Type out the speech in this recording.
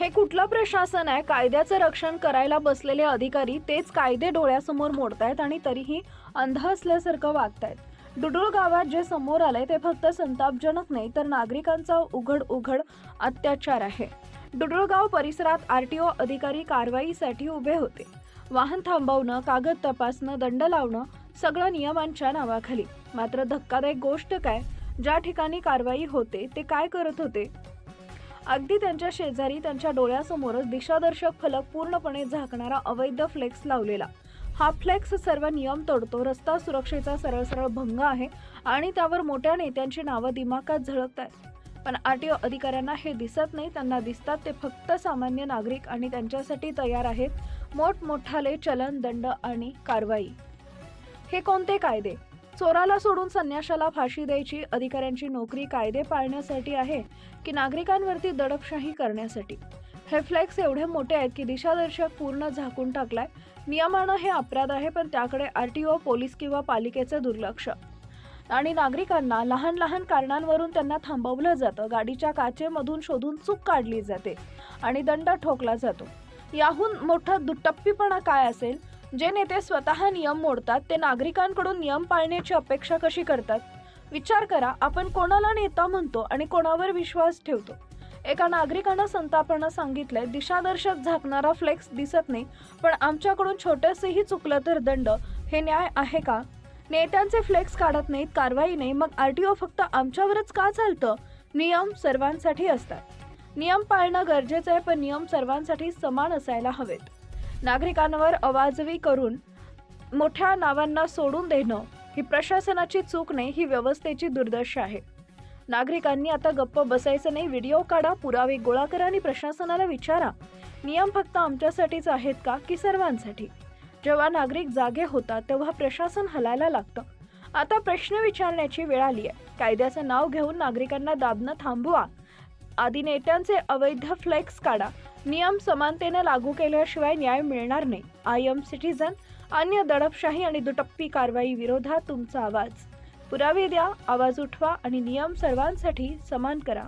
हे कुठलं प्रशासन आहे? कायद्याचं रक्षण करायला बसलेले अधिकारी तेच कायदे डोळ्यासमोर मोडतायत आणि तरीही अंध असल्यासारखं वागतायत. डुडुळ गावात जे समोर आलंय ते फक्त संतापजनक नाही तर नागरिकांचा उघड उघड अत्याचार आहे. डुडुळगाव परिसरात आर टी ओ अधिकारी कारवाईसाठी उभे होते. वाहन थांबवणं कागद तपासणं दंड लावणं सगळं नियमांच्या नावाखाली. मात्र धक्कादायक गोष्ट काय? ज्या ठिकाणी कारवाई होते ते काय करत होते? अगदी त्यांच्या शेजारी त्यांच्या डोळ्यासमोरच दिशादर्शक फलक पूर्णपणे झाकणारा अवैध फ्लेक्स लावलेला. हा फ्लेक्स सर्व नियम तोडतो. रस्ता सुरक्षेचा सरळ सरळ भंग आहे आणि त्यावर मोठ्या नेत्यांची नावं दिमाकात झळकत आहेत पण आर टी ओ अधिकाऱ्यांना हे दिसत नाही. त्यांना दिसतात ते फक्त सामान्य नागरिक आणि त्यांच्यासाठी तयार आहेत. मोठमोठाले चलन दंड आणि कारवाई. हे कोणते कायदे? चोराला सोडून संन्याशाला फाशी द्यायची अधिकाऱ्यांची नोकरी कायदे पाळण्यासाठी आहे की नागरिकांवरती दडपशाही करण्यासाठी? हे फ्लेक्स एवढे मोठे आहेत की दिशादर्शक पूर्ण झाकून टाकलाय. नियमानं हे अपराध आहे पण त्याकडे आरटीओ पोलीस किंवा पालिकेचं दुर्लक्ष. आणि नागरिकांना लहान लहान कारणांवरून त्यांना थांबवलं जातं. गाडीच्या काचेमधून शोधून चूक काढली जाते आणि दंड ठोकला जातो. याहून मोठा दुटप्पीपणा काय असेल? जे नेते स्वतः नियम मोडतात ते नागरिकांकडून नियम पाळण्याची अपेक्षा कशी करतात? विचार करा आपण कोणाला नेता म्हणतो आणि कोणावर विश्वास ठेवतो? एका नागरिकानं संतापानं सांगितलंय दिशादर्शक झाकणारा फ्लेक्स दिसत नाही पण आमच्याकडून छोटंसंही चुकलं तर दंड हे न्याय आहे का? नेत्यांचे फ्लेक्स काढत नाहीत कारवाई नाही मग आर टी ओ फक्त आमच्यावरच का चालतं? नियम सर्वांसाठी असतात. नियम पाळणं गरजेचं आहे पण नियम सर्वांसाठी समान असायला हवेत. नागरिकांवर अवाजवी करून मोठ्या नावांना सोडून देणं ही प्रशासनाची चूक नाही ही व्यवस्थेची दुर्दशा आहे. नागरिकांनी आता गप्प बसायचं नाही व्हिडिओ काढा पुरावे गोळा करा आणि प्रशासनाला विचारा. नियम फक्त आमच्यासाठीच आहेत का की सर्वांसाठी? जेव्हा नागरिक जागे होतात तेव्हा प्रशासन हलायला लागतं. आता प्रश्न विचारण्याची वेळ आली आहे. कायद्याचं नाव घेऊन नागरिकांना दाबणं थांबवा. आदी नेत्यांचे अवैध फ्लेक्स काढा. नियम समानतेने लागू केल्याशिवाय न्याय मिळणार नाही. आय एम सिटीजन अन्य दडपशाही आणि दुटप्पी कारवाई विरोधात तुमचा आवाज. पुरावे द्या आवाज उठवा आणि नियम सर्वांसाठी समान करा.